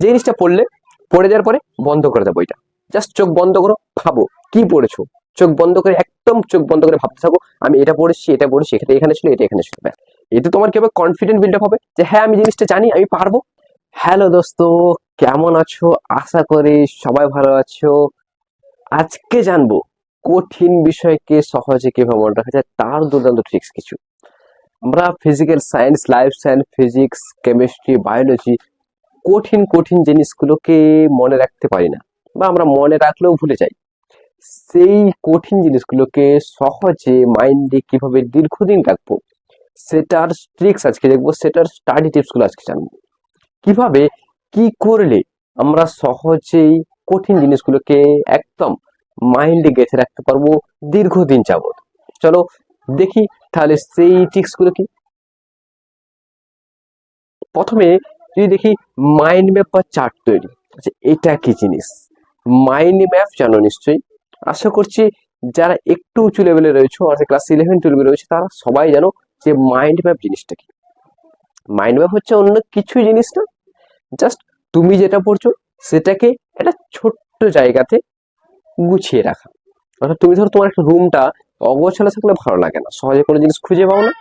যে জিনিসটা পড়লে, পড়ে যাওয়ার পরে বন্ধ করে দেবো বইটা জাস্ট চোখ বন্ধ করো, ভাবো, কি পড়েছো? চোখ বন্ধ করে, একদম চোখ বন্ধ করে ভাবতে থাকো, আমি এটা পড়েছি এটা পড়েছি এটা এখানে ছিল, এটা এখানে ছিল, ব্যাস। এতে তোমার কি হবে? কনফিডেন্ট বিল্ড আপ হবে যে হ্যাঁ আমি জিনিসটা জানি, আমি পারব। হ্যালো দোস্ত, কেমন আছো? আশা করি সবাই ভালো আছো। আজকে জানব, কঠিন বিষয়কে সহজে কীভাবে মনে রাখা যায়, তার দুর্দান্ত ট্রিক্স কিছু। আমরা physical science life science physics chemistry biology কঠিন কঠিন জিনিসগুলোকে মনে রাখতে পারি না বা আমরা মনে রাখলেও ভুলে যাই। সেই কঠিন জিনিসগুলোকে সহজে মাইন্ডে কীভাবে দীর্ঘদিন রাখব, সেটার ট্রিক্স আজকে দেখব, সেটার স্টাডি টিপসগুলো আজকে জানব। কীভাবে, কি করলে আমরা সহজেই কঠিন জিনিসগুলোকে একদম মাইন্ডে গেঁথে রাখতে পারব দীর্ঘদিন যাবত চলো দেখি তাহলে সেই ট্রিক্সগুলো কি? প্রথমে যদি দেখি মাইন্ড ম্যাপ বা চার্ট তৈরি আচ্ছা এটা কি জিনিস? মাইন্ড ম্যাপ জানো নিশ্চয়ই? আশা করছি যারা একটু উঁচু লেভেলে রয়েছে, অর্থাৎ ক্লাস ইলেভেন টুয়েলভে রয়েছে, তারা সবাই জানো যে মাইন্ড ম্যাপ জিনিসটা কি। মাইন্ড ম্যাপ হচ্ছে অন্য কিছু জিনিস না জাস্ট তুমি যেটা পড়ছো, সেটাকে একটা ছোট্ট জায়গাতে গুছিয়ে রাখা। অর্থাৎ তুমি ধরো তোমার একটা রুমটা অগোছালো থাকলে ভালো লাগে না, সহজে কোনো জিনিস খুঁজে পাও না।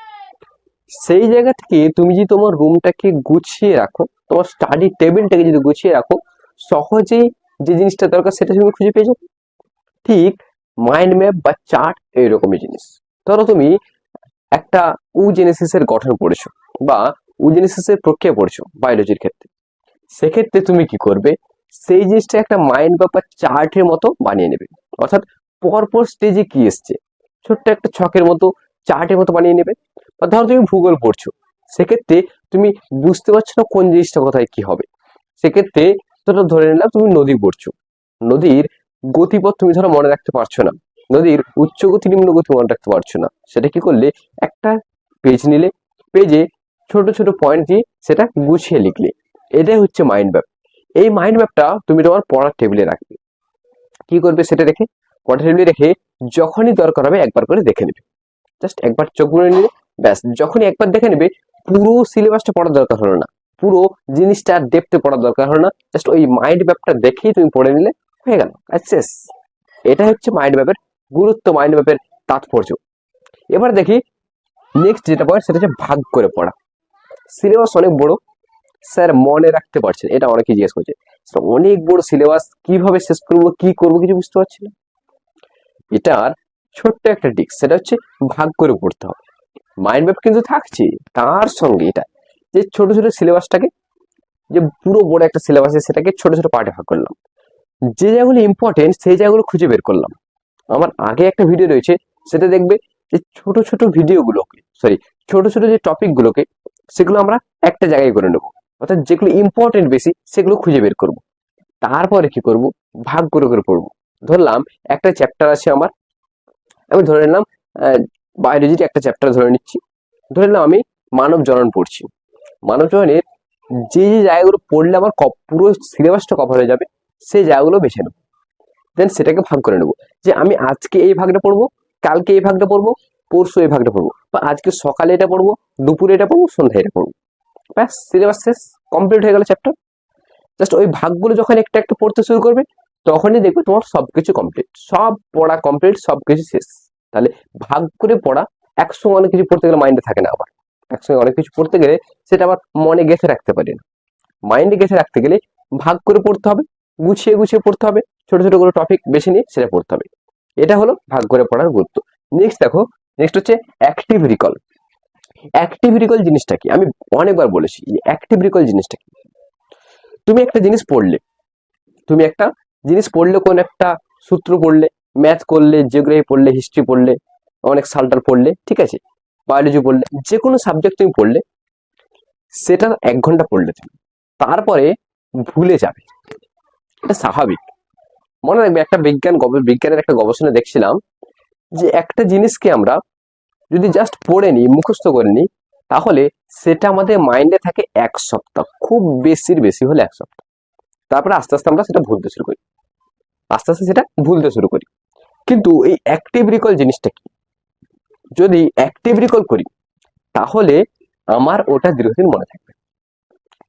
সেই জায়গা থেকে তুমি যদি তোমার রুমটাকে গুছিয়ে রাখো তোমার স্টাডি টেবিলটাকে যদি গুছিয়ে রাখো, সহজেই যে জিনিসটা দরকার সেটা তুমি খুঁজে পেয়ে যাবে। ঠিক মাইন্ড ম্যাপ বা চার্ট এইরকমই জিনিস। ধরো তুমি একটা উজেনেসিসের গঠন পড়েছো বা উজেনেসিসের প্রক্রিয়া পড়ছো বায়োলজির ক্ষেত্রে। সেক্ষেত্রে তুমি কি করবে? সেই জিনিসটা একটা মাইন্ড ম্যাপ বা চার্টের মতো বানিয়ে নেবে। অর্থাৎ পরপর স্টেজে কি এসছে? ছোট্ট একটা ছকের মতো চার্টের মতো বানিয়ে নেবে। বা ধরো তুমি ভূগোল পড়ছো। সেক্ষেত্রে তুমি বুঝতে পারছ না কোন জিনিসটা কোথায় কি হবে। সেক্ষেত্রে ধরো ধরে নিলাম তুমি নদী পড়ছো। নদীর গতিপথ তুমি ধরো মনে রাখতে পারছ না। নদীর উচ্চ গতি নিম্ন গতি মনে রাখতে পারছ না। সেটা কি করলে? একটা পেজ নিলে। পেজে ছোট ছোট পয়েন্ট দিয়ে সেটা গুছিয়ে লিখলে। এটাই হচ্ছে মাইন্ড ম্যাপ এই মাইন্ড ম্যাপটা তুমি তোমার পড়ার টেবিলে রাখবে। কি করবে সেটা রেখে পড়ার টেবিলে রেখে যখনই দরকার হবে একবার করে দেখে নেবে। জাস্ট একবার চোখ বুনে নিলে। ব্যাস, যখনই একবার দেখে নেবে পুরো সিলেবাসটা পড়ার দরকার হলো না। পুরো জিনিসটা ডেপতে পড়ার দরকার হলো না। জাস্ট ওই মাইন্ড ম্যাপটা দেখেই তুমি পড়ে নিলে হয়ে গেল। শেষ এটা হচ্ছে মাইন্ড ম্যাপের গুরুত্ব মাইন্ড ম্যাপের তাৎপর্য। এবার দেখি নেক্সট যেটা পয়েন্ট সেটা হচ্ছে ভাগ করে পড়া। সিলেবাস অনেক বড়। স্যার মনে রাখতে পারছেন, এটা অনেকে জিজ্ঞেস করছে। অনেক বড় সিলেবাস কীভাবে শেষ করব, কি করব কিছু বুঝতে পারছি না। এটার ছোট্ট একটা দিক সেটা হচ্ছে ভাগ করে পড়তে হবে। মাইন্ড ম্যাপ কিন্তু থাকছে, তার সঙ্গে এটা। যে ছোট ছোট সিলেবাসটাকে যে পুরো বড় একটা সিলেবাস সেটাকে ছোট ছোট পার্টে ভাগ করলাম। যে জায়গাগুলো ইম্পর্টেন্ট সেই জায়গাগুলো খুঁজে বের করলাম। আমার আগে একটা ভিডিও রয়েছে, সেটা দেখবে যে ছোট ছোট ভিডিওগুলোকে সরি ছোট ছোট যে টপিকগুলোকে সেগুলো আমরা একটা জায়গায় করে নেব। অর্থাৎ যেগুলো ইম্পর্টেন্ট বেশি, সেগুলো খুঁজে বের করব। তারপরে কি করব? ভাগ করে করে পড়ব। ধরলাম একটা চ্যাপ্টার আছে আমার, আমি ধরে নিলাম বায়োলজির একটা চ্যাপ্টার ধরে নিচ্ছি। ধরে নিলাম আমি মানব জনন পড়ছি। মানব জননের যে যে জায়গাগুলো পড়লে আমার পুরো সিলেবাসটা কভার হয়ে যাবে, সেই জায়গাগুলো বেছে নেব। দেন সেটাকে ভাগ করে নেব। যে আমি আজকে এই ভাগটা পড়ব, কালকে এই ভাগটা পড়ব, পরশু এই ভাগটা পড়ব, বা আজকে সকালে এটা পড়ব, দুপুরে এটা পড়ব, সন্ধ্যায় এটা পড়ব। ব্যাস সিলেবাস শেষ কমপ্লিট হয়ে গেল চ্যাপ্টার জাস্ট ওই ভাগগুলো যখন একটা একটা পড়তে শুরু করবে, তখনই দেখবে তোমার সবকিছু কমপ্লিট সব পড়া কমপ্লিট সবকিছু শেষ। তাহলে ভাগ করে পড়া, একসঙ্গে অনেক কিছু পড়তে গেলে মাইন্ডে থাকে না আবার। একসঙ্গে অনেক কিছু পড়তে গেলে সেটা আবার মনে গেঁথে রাখতে পারি না। মাইন্ডে গেঁথে রাখতে গেলে ভাগ করে পড়তে হবে, গুছিয়ে গুছিয়ে পড়তে হবে, ছোট ছোট করে টপিক বেছে নিয়ে সেটা পড়তে হবে। এটা হলো ভাগ করে পড়ার গুরুত্ব। নেক্সট দেখো নেক্সট হচ্ছে অ্যাক্টিভ রিকল অ্যাক্টিভ রিকল জিনিসটা কি? আমি অনেকবার বলেছি অ্যাক্টিভ রিকল জিনিসটা কি? তুমি একটা জিনিস পড়লে, তুমি একটা জিনিস পড়লে, কোন একটা সূত্র পড়লে ম্যাথ করলে জিওগ্রাফি পড়লে হিস্ট্রি পড়লে, অনেক সালটার পড়লে, ঠিক আছে? বায়োলজি পড়লে যে কোনো সাবজেক্ট তুমি পড়লে, সেটা এক ঘণ্টা পড়লে তুমি। তারপরে ভুলে যাবে। এটা স্বাভাবিক। মনে রাখবে, একটা বিজ্ঞান বিজ্ঞানের একটা গবেষণা দেখছিলাম যে একটা জিনিসকে আমরা যদি জাস্ট পড়ে নিই, মুখস্থ করে নিই, তাহলে সেটা আমাদের মাইন্ডে থাকে এক সপ্তাহ। খুব বেশির বেশি হলে এক সপ্তাহ। তারপরে আস্তে আস্তে আমরা সেটা ভুলতে শুরু করি। আস্তে আস্তে সেটা ভুলতে শুরু করি। কিন্তু এই অ্যাক্টিভ রিকল জিনিসটা কি? যদি অ্যাক্টিভ রিকল করি, তাহলে আমার ওটা দীর্ঘদিন মনে থাকবে।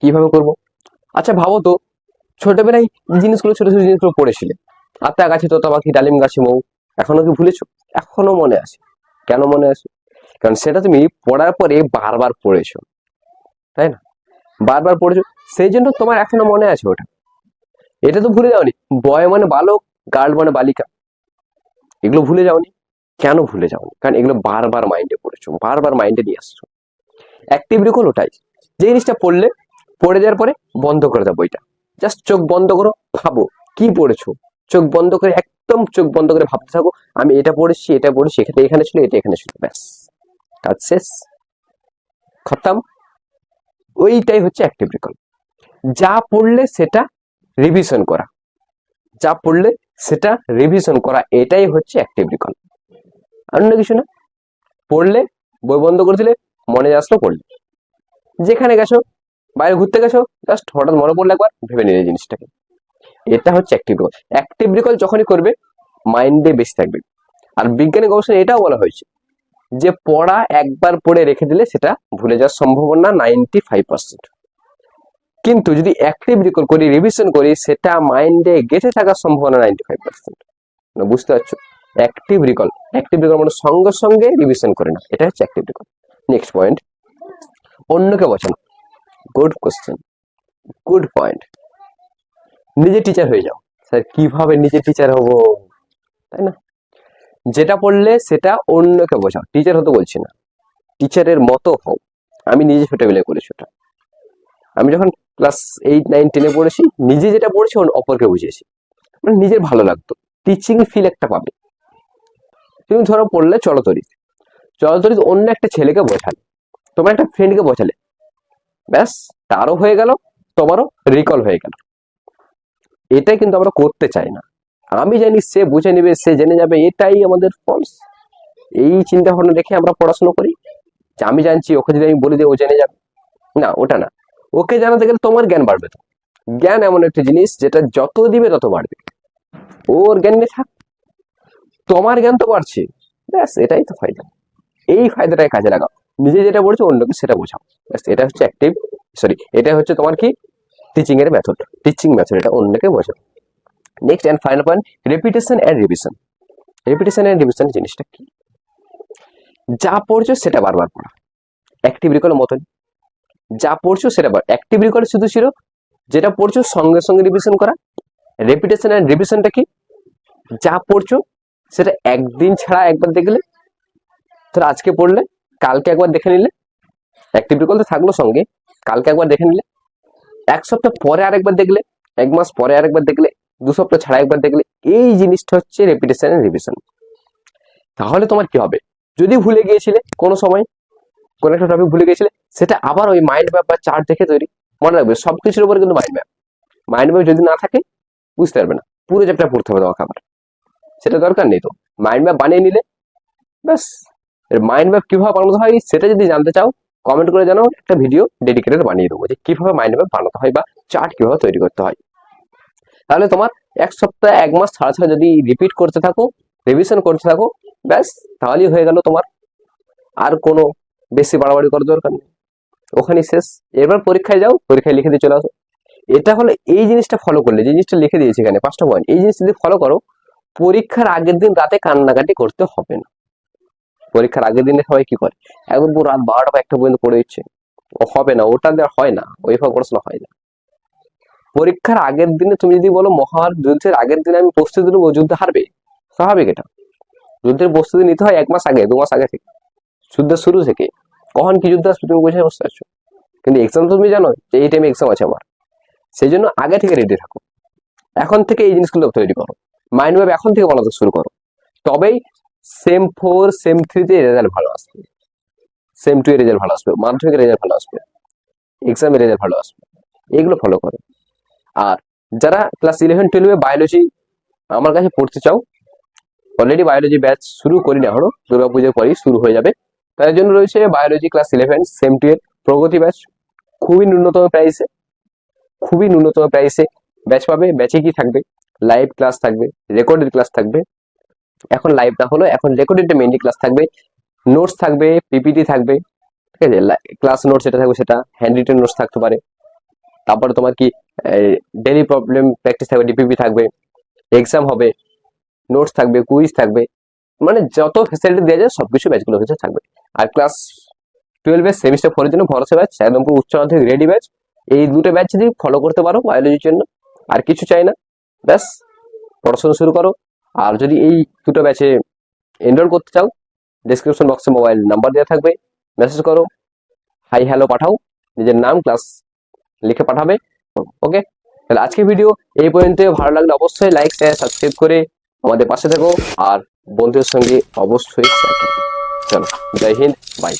কীভাবে করব? আচ্ছা ভাবো তো, ছোটবেলায় জিনিসগুলো, ছোট ছোট জিনিসগুলো পড়েছিলে। আত্মা গাছে, তোতা পাখি, ডালিম গাছে, মৌ, এখনও কি ভুলেছো? এখনও মনে আছে। কেন মনে আছে? কারণ সেটা তুমি পড়ার পরে বারবার পড়েছো। তাই না? বারবার পড়েছো, সেই জন্য তোমার এখনও মনে আছে ওটা। এটা তো ভুলে যাওনি। বয় মানে বালক, গার্ল মানে বালিকা। এগুলো ভুলে যাওনি? কেন ভুলে যাওনি? কারণ এগুলো বারবার মাইন্ডে পড়েছো, বারবার মাইন্ডে নিয়ে আসছো। অ্যাক্টিভ রিকল ওটাই যে জিনিসটা পড়লে, পড়ে যাওয়ার পরে বন্ধ করে দাও বইটা জাস্ট চোখ বন্ধ করো, ভাবো, কি পড়েছো? চোখ বন্ধ করে, একদম চোখ বন্ধ করে ভাবতে থাকো, আমি এটা পড়েছি এটা পড়েছি, এখানে এখানে ছিল, এটা এখানে ছিল, ব্যাস। কাজ শেষ খতম। ওইটাই হচ্ছে অ্যাক্টিভ রিকল যা পড়লে সেটা রিভিশন করা। যা পড়লে সেটা রিভিশন করা, এটাই হচ্ছে অ্যাক্টিভ রিকল অন্য কিছু না? পড়লে, বই বন্ধ করে দিলে, মনে আসলো পড়লে। যেখানে গেছো, বাইরে ঘুরতে গেছো জাস্ট হঠাৎ মনে পড়লে একবার, ভেবে নিলে জিনিসটাকে। এটা হচ্ছে অ্যাক্টিভ রিকল অ্যাক্টিভ রিকল যখনই করবে মাইন্ডে বেশি থাকবে। আর বিজ্ঞানী গবেষণা এটাও বলা হয়েছে, যে পড়া একবার পড়ে রেখে দিলে সেটা ভুলে যাওয়ার সম্ভাবনা নাইনটি ফাইভ পার্সেন্ট কিন্তু যদি অ্যাক্টিভ রিকল করি রিভিশন করি, সেটা মাইন্ডে গেঁথে থাকার সম্ভাবনা নাইনটি ফাইভ পার্সেন্ট বুঝতে পারছ? অ্যাক্টিভ রিকল অ্যাক্টিভ রিকল মানে সঙ্গে সঙ্গে রিভিশন করে না এটা হচ্ছে অ্যাক্টিভ রিকল নেক্সট পয়েন্ট অন্যকে বোঝানো। গুড কোশ্চেন গুড পয়েন্ট নিজে টিচার হয়ে যাও। স্যার, কীভাবে নিজে টিচার হব? তাই না? যেটা পড়লে সেটা অন্যকে বোঝাও। টিচার হতে বলছি না। টিচারের মতো হও। আমি নিজে ছোটবেলায় করেছি ওটা। আমি যখন ক্লাস এইট নাইন টেনে পড়েছি, নিজে যেটা পড়েছি অপরকে বুঝিয়েছি। মানে নিজের ভালো লাগতো। টিচিং ফিল একটা পাবে। তুমি ধরো পড়লে চলতরিত। চলতরিত অন্য একটা ছেলেকে বোঝালে। তোমার একটা ফ্রেন্ডকে বোঝালে। ব্যাস, তারও হয়ে গেল, তোমারও রিকল হয়ে গেল। এটাই কিন্তু আমরা করতে চাই না। আমি জানি সে বুঝে নেবে, সে জেনে যাবে, এটাই আমাদের ফলস এই চিন্তা ভাবনা রেখে আমরা পড়াশোনা করি। যে আমি জানছি, ওকে যদি আমি বলে দিই ও জেনে যাবে। না, ওটা না। ওকে জানাতে গেলে তোমার জ্ঞান বাড়বে তো। জ্ঞান এমন একটা জিনিস যেটা যত দিবে তত বাড়বে। ওর জ্ঞান নিয়ে থাক। তোমার জ্ঞান তো বাড়ছে। ব্যাস, এটাই তো ফায়দা। এই ফায়দাটাই কাজে লাগাও। নিজে যেটা বলছো, অন্যকে সেটা বোঝাও। ব্যাস, এটা হচ্ছে অ্যাক্টিভ সরি এটা হচ্ছে তোমার কি? টিচিং এর মেথড টিচিং মেথড এটা অন্যকে বোঝাও। Next and final point repetition and revision repetition and revision জিনিসটা কি? যা পড়ছো সেটা বারবার পড়া। অ্যাক্টিভ রিকলের মতন। যা পড়ছো সেটা অ্যাক্টিভ রিকল শুধু ছিল যেটা পড়ছো সঙ্গে সঙ্গে রিভিশন করা। রেপিটেশন অ্যান্ড রিভিশনটা কি? যা পড়ছো সেটা একদিন ছাড়া একবার দেখলে ধর আজকে পড়লে, কালকে একবার দেখে নিলে। অ্যাক্টিভ রিকল তো থাকল সঙ্গে, কালকে একবার দেখে নিলে। এক সপ্তাহ পরে আরেকবার দেখলে, এক মাস পরে আরেকবার দেখলে, দু সপ্তাহ ছাড়া একবার দেখলে, এই জিনিসটা হচ্ছে রেপিটেশন অ্যান্ড রিভিশন তাহলে তোমার কি হবে? যদি ভুলে গিয়েছিলে কোনো সময় কোন একটা টপিক ভুলে গেছিলে? সেটা আবার ওই মাইন্ড ম্যাপ বা চার্ট দেখে তৈরি। মনে রাখবে, সবকিছুর উপরে কিন্তু মাইন্ড ম্যাপ মাইন্ড ম্যাপ যদি না থাকে, বুঝতে পারবে না। পুরো চ্যাপ্টার পড়তে হবে তোমাকে আবার। সেটা দরকার নেই তো। মাইন্ড ম্যাপ বানিয়ে নিলে, ব্যাস। মাইন্ড ম্যাপ কীভাবে বানাতে হয়, সেটা যদি জানতে চাও কমেন্ট করে জানাও। একটা ভিডিও ডেডিকেটেড বানিয়ে দেবো যে কীভাবে মাইন্ড ম্যাপ বানাতে হয় বা চার্ট কীভাবে তৈরি করতে হয়। তাহলে তোমার এক সপ্তাহ, এক মাস ছাড়া ছাড়া যদি রিপিট করতে থাকো রিভিশন করতে থাকো, ব্যাস, তাহলেই হয়ে গেল তোমার। আর কোনো বেশি বাড়াবাড়ি করার দরকার নেই। ওখানে শেষ। এবার পরীক্ষায় যাও, পরীক্ষায় লিখে দিয়ে চলে আসো। এটা হলো এই জিনিসটা ফলো করলে, যে জিনিসটা লিখে দিয়েছি এখানে, পাঁচটা পয়েন্ট এই জিনিসটা যদি ফলো করো, পরীক্ষার আগের দিন রাতে কান্নাকাটি করতে হবে না। পরীক্ষার আগের দিনে সবাই কি করে? একদম পুরো রাত বারোটা বা একটা পর্যন্ত পড়ে দিচ্ছে। ও হবে না, ওটা দেওয়া হয় না ওইভাবে পড়াশোনা হয় না। পরীক্ষার আগের দিনে তুমি যদি বলো মহাভারত যুদ্ধের আগের দিনে আমি প্রস্তুতি নেব যুদ্ধ হারবে, স্বাভাবিক এটা। যুদ্ধের প্রস্তুতি নিতে হয় এক মাস আগে, দু মাস আগে থেকে। যুদ্ধের শুরু থেকে। কখন কি যুদ্ধ আসবে তুমি বুঝে বসতে পারছ? কিন্তু এক্সাম তুমি জানো যে এই টাইমে এক্সাম আছে আমার। সেই জন্য আগে থেকে রেডি থাকো। এখন থেকে এই জিনিসগুলো তৈরি করো। মাইন্ড ম্যাপ এখন থেকে বানাতে শুরু করো। তবেই সেম ফোর সেম থ্রিতে রেজাল্ট ভালো আসবে। সেম টু এর রেজাল্ট ভালো আসবে। মাধ্যমিকের রেজাল্ট ভালো আসবে। এক্সামের রেজাল্ট ভালো আসবে। এগুলো ফলো করো। আর যারা ক্লাস ইলেভেন টুয়েলভে বায়োলজি আমার কাছে পড়তে চাও অলরেডি বায়োলজি ব্যাচ শুরু করি না হলো দুর্গাপুজোর পরেই শুরু হয়ে যাবে। তার জন্য রয়েছে biology class eleven sem two এর প্রগতি ব্যাচ খুবই ন্যূনতম প্রাইসে খুবই ন্যূনতম প্রাইসে ব্যাচ পাবে ব্যাচে কি থাকবে? লাইভ ক্লাস থাকবে রেকর্ডেড ক্লাস থাকবে। এখন লাইভ না হলো এখন রেকর্ডেড মেনলি ক্লাস থাকবে নোটস থাকবে পিপিটি থাকবে, ঠিক আছে? ক্লাস নোটস যেটা থাকবে সেটা হ্যান্ড রিটেন নোটস থাকতে পারে। তারপরে তোমার কি ডেলি প্রবলেম প্র্যাকটিস থাকবে ডিপিপি থাকবে এক্সাম হবে নোটস থাকবে কুইজ থাকবে মানে যত ফেসিলিটি দেওয়া যায়, সবকিছু ব্যাচগুলো হচ্ছে থাকবে। আর ক্লাস টুয়েলভের সেমিস্টার ফোরের জন্য ভরসা ব্যাচ একদম পুরো উচ্চ মাধ্যমিক রেডি ব্যাচ এই দুটো ব্যাচ যদি ফলো করতে পারো বায়োলজির জন্য, আর কিছু চাই না, ব্যাস, পড়াশোনা শুরু করো। আর যদি এই দুটো ব্যাচে এনরোল করতে চাও ডিসক্রিপশন বক্সে মোবাইল নাম্বার দেওয়া থাকবে মেসেজ করো হাই হ্যালো পাঠাও, নিজের নাম ক্লাস লিখে পাঠাবে ওকে তাহলে আজকের ভিডিও এই পর্যন্ত, ভালো লাগলে অবশ্যই লাইক শেয়ার সাবস্ক্রাইব করে আমাদের পাশে থেকো, আর বন্ধুদের সঙ্গে অবশ্যই শেয়ার চলো জয় হিন্দ বাই